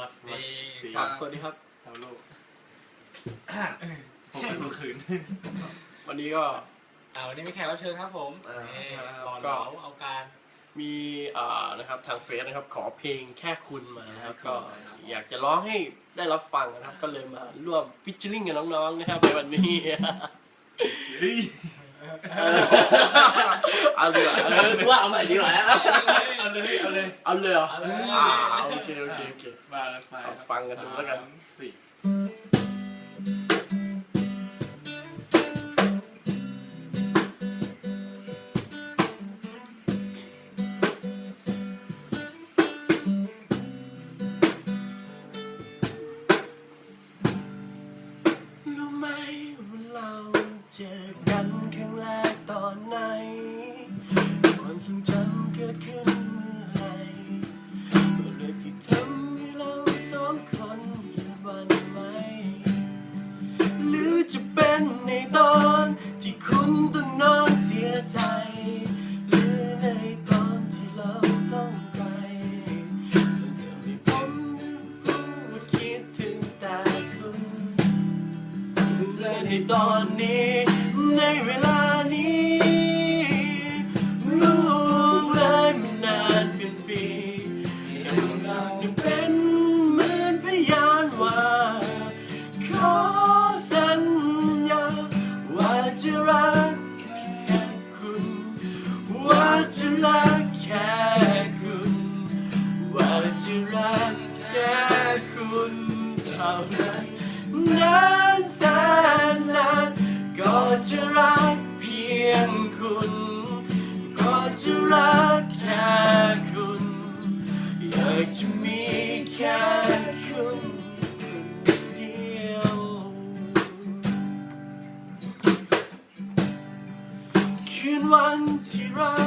วัสดีครับสวัสดีครับชาวโลก ผมเป็นคนคืน วันนี้ก็ อ่าวันนี้มีแขกรับเชิญครับผมอ่านี่ใช่ครับหล่อก็เหลาเอาการ มีอ่านะครับทางเฟซนะครับ ขอเพลงแค่คุณมานะครับแค่คุณก็นะครับ อยากจะร้องให้ได้รับฟังนะครับ ก็เลยมาร่วมฟิชเชอร์ลิงกับน้องๆนะครับในวันนี้ เฮ้ย เอาเลยเออว่าเอาใหม่ดีกว่า เอาเลยเอาเลย เอาเลยเหรอเอาเลย อ่าโอเคโอเคโอเค มากันไปเอาฟังกันดูแล้วกัน สามสี่รู้ไหมว่าเราเจอกันครั้งแรกตอนไหนความทรงจำเกิดขึ้น ตอนที่คุณต้องนอนเสียใจ หรือในตอนที่เราต้องไกลมันจะไม่ผมรู้ว่าคิดถึงแต่คุณและในตอนนี้ในเวลา นั้นนานแสนนานก็จะรักเพียงคุณ ก็จะรักแค่คุณ อยากจะมีแค่คุณคนเดียว คืนวันที่เรา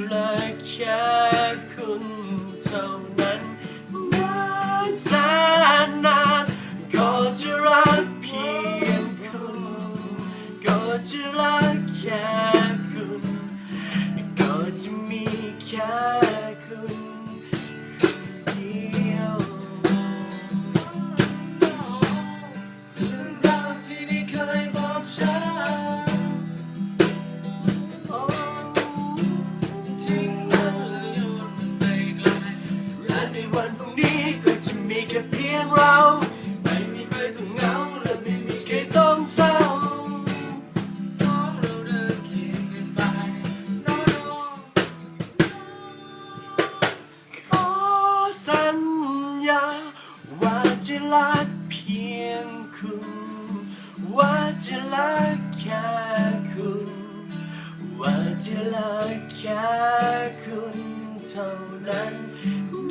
ว่าจ รักเพียงคุณ ว่าจะรักแค่คุณ ว่าจะรักแค่คุณเท่านั้น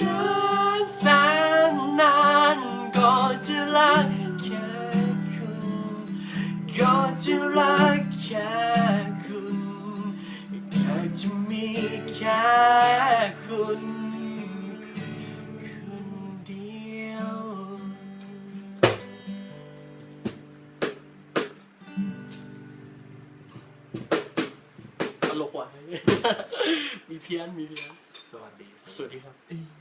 นานแสนนานก็จะรักแค่คุณ ก็จะรักแค่คุณอยากจะมีแค่ ตลกว่ะมีเพี้ยนมีเพี้ยนสวัสดี สวัสดีครับ